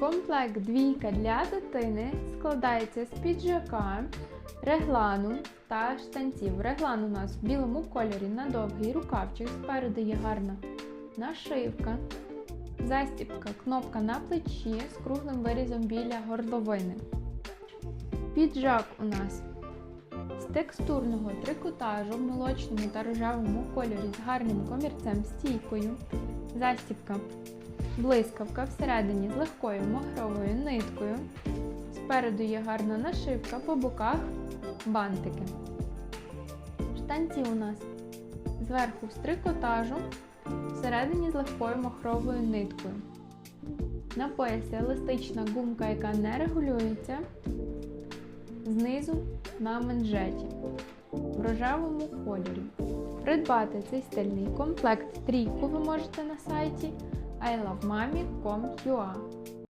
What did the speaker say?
Комплект двійка для дитини складається з піджака, реглану та штанців. Реглан у нас в білому кольорі на довгий рукавчик, спереду є гарна нашивка, застібка, кнопка на плечі з круглим вирізом біля горловини. Піджак у нас з текстурного трикотажу в молочному та рожевому кольорі з гарним комірцем стійкою, застібка блискавка всередині з легкою махровою ниткою. Спереду є гарна нашивка, по боках бантики. Штанці у нас зверху з трикотажу, всередині з легкою махровою ниткою. На поясі еластична гумка, яка не регулюється, знизу на манжеті в рожевому кольорі. Придбати цей стильний комплект трійку ви можете на сайті ilovemami.com.ua